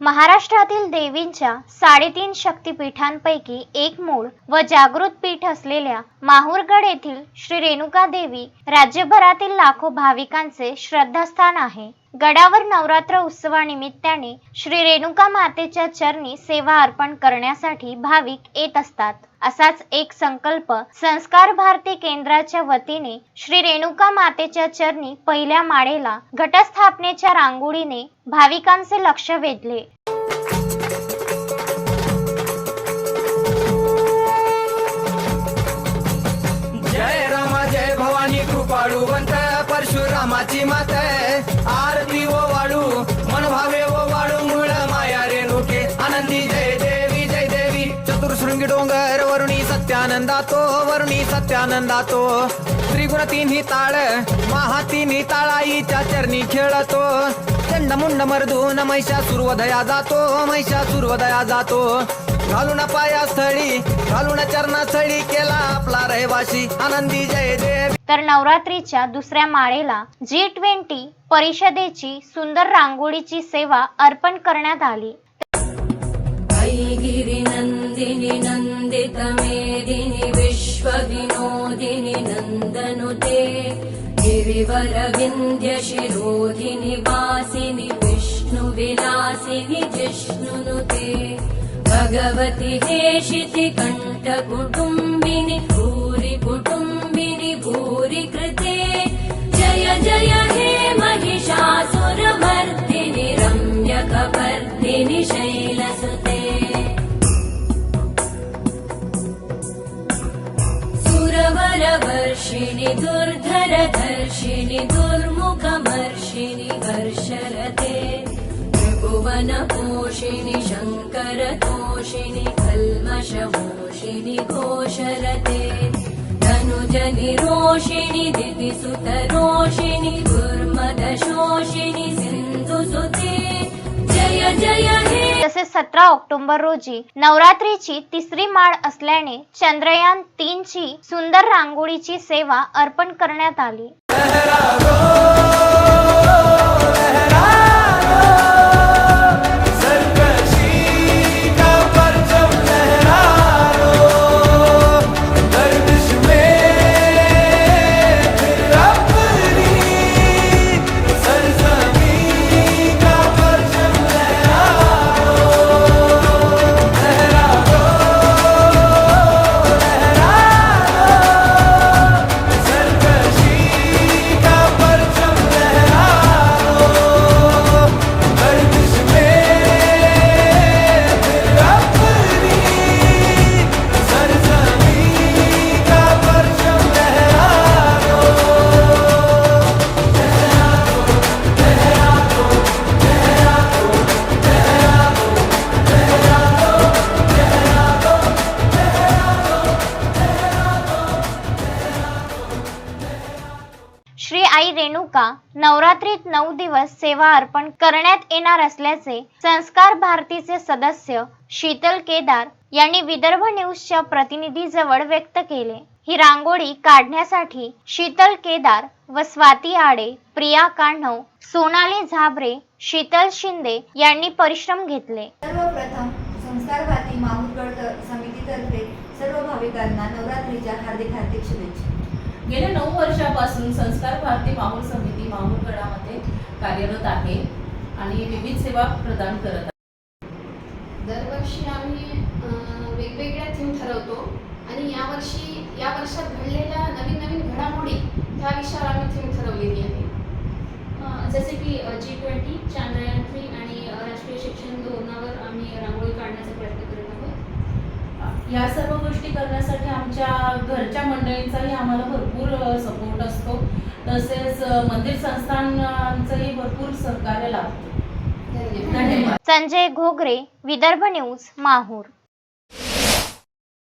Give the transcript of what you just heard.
महाराष्ट्रातील देवींच्या साडेतीन शक्तिपीठांपैकी एक मूळ व जागृत पीठ असलेल्या माहूरगड येथील श्री रेणुका देवी राज्यभरातील लाखो भाविकांचे श्रद्धास्थान आहे. गडावर नवरात्र उत्सवानिमित्ताने श्री रेणुका मातेच्या चरणी सेवा अर्पण करण्यासाठी भाविक येत असतात. असाच एक संकल्प संस्कार भारती केंद्राच्या वतीने श्री रेणुका मातेच्या चरणी पहिल्या माळेला घटस्थापनेच्या रांगोळीने भाविकांचे लक्ष वेधले. जय रामा जय भवानी कृपाळू परशुरामाची माता. वरुणी सत्यानंदातो. त्रिगुण तिन्ही ताळ महा तिन्ही ताळाईच्या चरणी खेळतो. चंड मुंड मर्दून महिषा सुरवदया जातो महिषा सुरवदया जातो. घालून पाया स्थळी घालून चरणास्थळी केला आपला रहिवासी आनंदी जय देवी. तर नवरात्रीच्या दुसऱ्या माळेला जी ट्वेंटी परिषदेची सुंदर रांगोळीची सेवा अर्पण करण्यात आली. गिरिनन्दिनि नन्दितमेदिनि विश्वविनोदिनि नन्दनुते गिरिवरविन्द्यशिरोधिनि वासिनि विष्णुविलासिनि जिष्णुनुते भगवति हेशिति कण्ठकुटुम्बिनि सुरवरवर्षिणि दुर्धरधर्षिणि दुर्मुखमर्षिणि हर्षरते त्रिभुवनपोषिणि शङ्करतोषिणि कल्मषमोषिणि घोषरते धनुजनिरोषिणि दितिसुतरोषिणि दुर्मदशोषिणि सिन्धुसुते तसेच सतरा ऑक्टोबर रोजी नवरात्रीची तिसरी माळ असल्याने चंद्रयान तीन ची सुंदर रांगोळीची सेवा अर्पण करण्यात आली. रेणुका नवरात्रीत नऊ दिवस सेवा अर्पण करण्यात येणार असल्याचे संस्कार भारतीचे सदस्य शीतल केदार यांनी विदर्भ न्यूजच्या प्रतिनिधीजवळ व्यक्त केले. ही रांगोळी काढण्यासाठी शीतल केदार व स्वाती आडे प्रिया कान्हव सोनाली झाबरे शीतल शिंदे यांनी परिश्रम घेतले. सर्वप्रथम संस्कार भारती माहूरगड समितीतर्फे सर्व भाविकांना नवरात्रीच्या हार्दिक हार्दिक शुभेच्छा. गेल्या नऊ वर्षापासून संस्कार भारती माहूर समिती माहूरगडामध्ये कार्यरत आहे आणि विविध सेवा प्रदान करत आहे. दरवर्षी आम्ही वेगवेगळ्या थीम ठरवतो आणि यावर्षी या वर्षात घडलेल्या नवीन नवीन घडामोडी ह्या विषयावर आम्ही थीम ठरवलेली आहे. जसे की जी ट्वेंटी चांद्रयान थ्री आणि राष्ट्रीय शिक्षण धोरणावर आम्ही रांगोळी काढण्याचा प्रयत्न करत या सर्व गोष्टी करण्यासाठी आमच्या घरच्या मंडळींचाही आम्हाला भरपूर सपोर्ट असतो. तसेच मंदिर संस्थानांचंही भरपूर सहकार्य लाभतो. धन्यवाद. धन्यवाद. संजय घोगरे विदर्भ न्यूज माहूर.